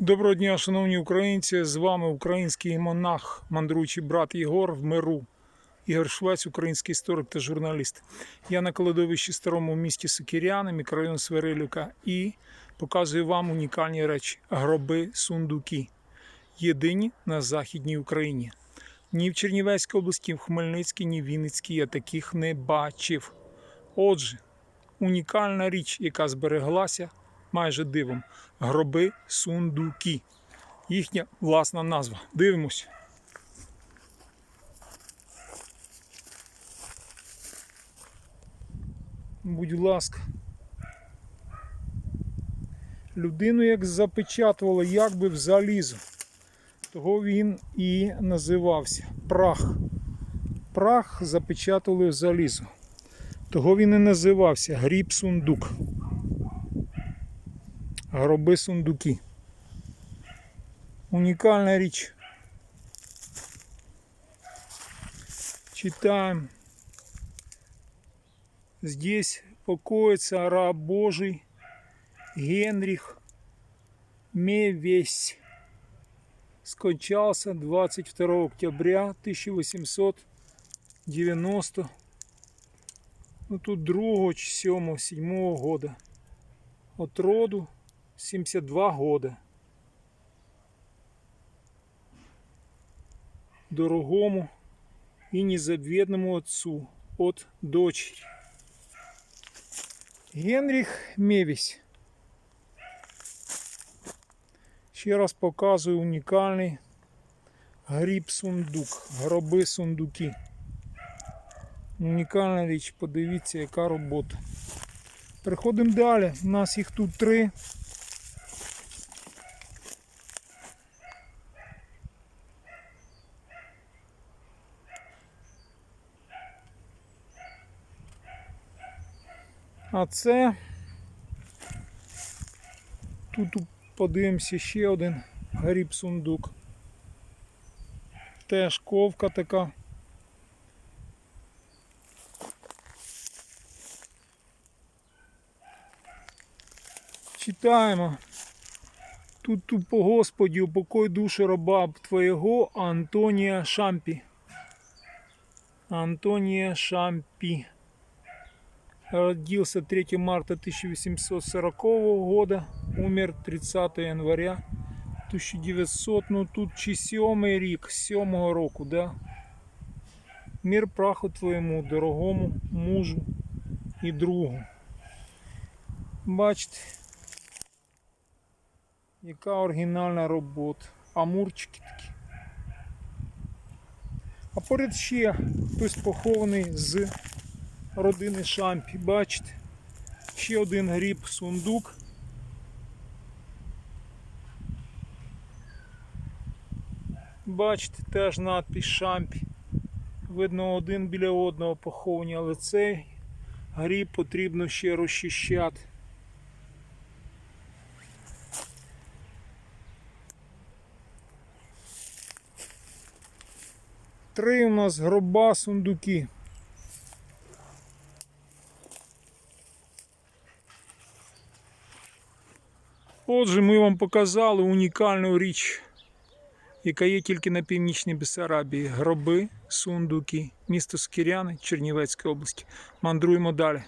Доброго дня, шановні українці! З вами український монах, мандруючий брат Єгор в миру. Ігор Швець, український історик та журналіст. Я на кладовищі старому місті Сокіряни, мікрорайон Сверилюка, і показую вам унікальні речі гроби сундуки. Єдині на Західній Україні. Ні в Чернівецькій області, ні в Хмельницькій, ні в Вінницькій я таких не бачив. Отже, унікальна річ, яка збереглася майже дивом. Гроби сундуки. Їхня власна назва. Дивимось. Будь ласка. Людину як запечатувало, як би в залізо. Того він і називався прах. Прах запечатували в залізо. Того він і називався гріб сундук. Гроби сундуки. Унікальна річ. Читаем. Здесь покоится раб Божий Генрих Мевесь. Скончался 22 октября 1890 ну тут 2 7 7 года. От роду 72 года. Дорогому и незабведному отцу от дочери. Генріх Мевісь. Ще раз показую унікальний гріб сундук, гроби сундуки. Унікальна річ, подивіться, яка робота. Переходимо далі. У нас їх тут три. А це тут подивимося ще один гріб сундук. Теж ковка така. Читаємо. Тут, тут по Господі упокой душу раба твоего Антонія Шампі. Антонія Шампі. Родился 3 марта 1840 года, умер 30 января 1900, ну тут чи 7 рік, 7 року, да? Мір праху твоєму, дорогому мужу і другу. Бачите, яка оригінальна робота. Амурчики такі. А поряд ще хтось похований з родини Шампі. Бачите? Ще один гріб сундук. Бачите, теж надпись Шампі. Видно один біля одного поховані, але цей гріб потрібно ще розчищати. Три у нас гроба сундуки. Отже, ми вам показали унікальну річ, яка є тільки на північній Бесарабії. Гроби, сундуки, місто Скіряни Чернівецької області. Мандруємо далі.